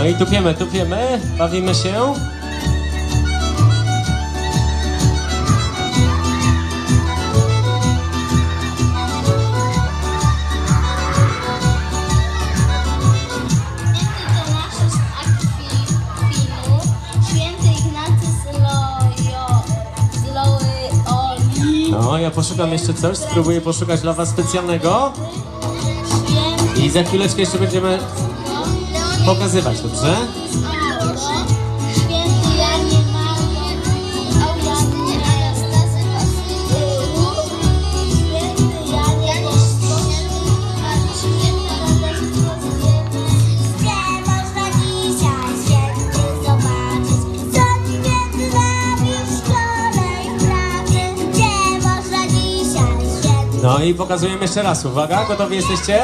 No i tupiemy, tupiemy, bawimy się. No, ja poszukam jeszcze coś, spróbuję poszukać dla Was specjalnego. I za chwileczkę jeszcze będziemy pokazywać, dobrze? Święty Janie, Święty Janie, Gdzie można dzisiaj zobaczyć? Co w szkole i w pracy? Gdzie można dzisiaj No i pokazujemy jeszcze raz. Uwaga, gotowi jesteście?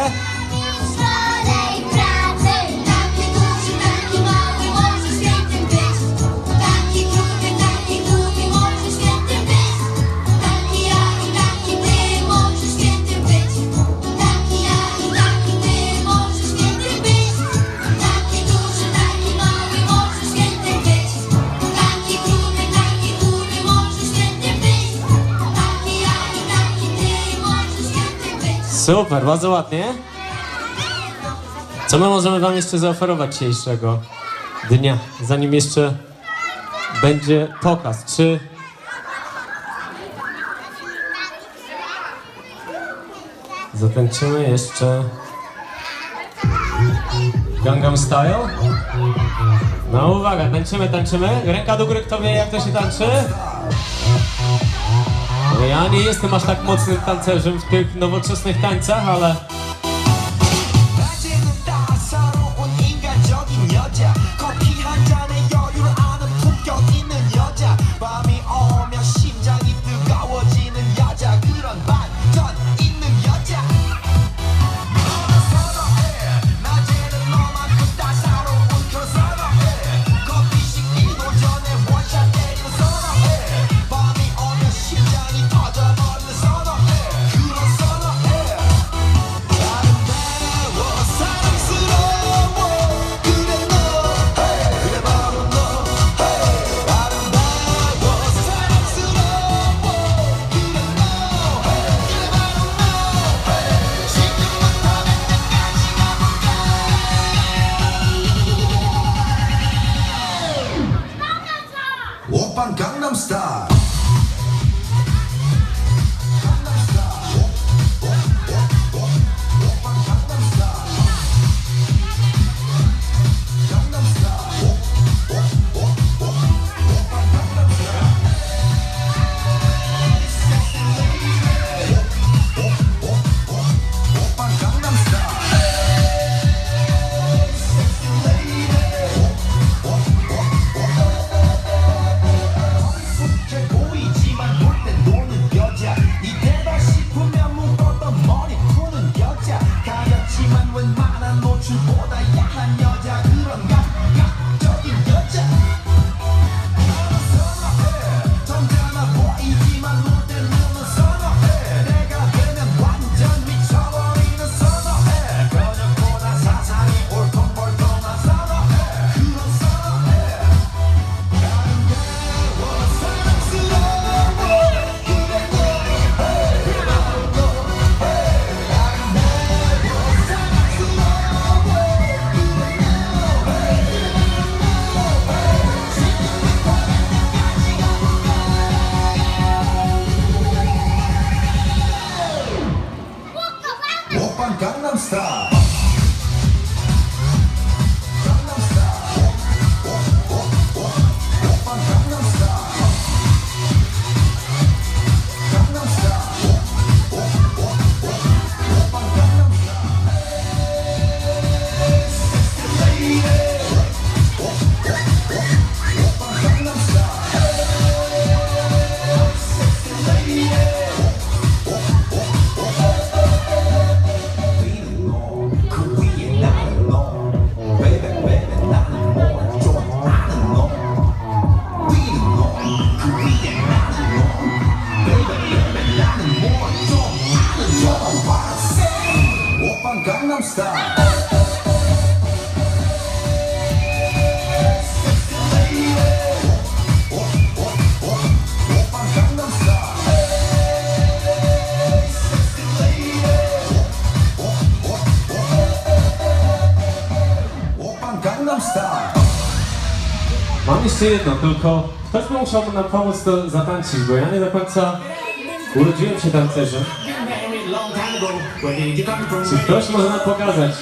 Super, bardzo ładnie. Co my możemy Wam jeszcze zaoferować dzisiejszego dnia, zanim jeszcze będzie pokaz? Czy Zatańczymy jeszcze Gangnam Style. No uwaga, tańczymy, tańczymy. Ręka do góry, kto wie jak to się tańczy? Ja nie jestem aż tak mocnym tancerzem w tych nowoczesnych tańcach, ale jeszcze jedno, tylko ktoś by musiał nam pomóc to zatańczyć, bo ja nie do końca urodziłem się tancerzem. Czy ktoś może nam pokazać?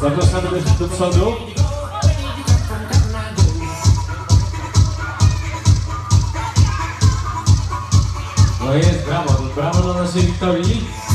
Zapraszamy do przodu. No jest, brawo, brawo dla naszej Wiktorii.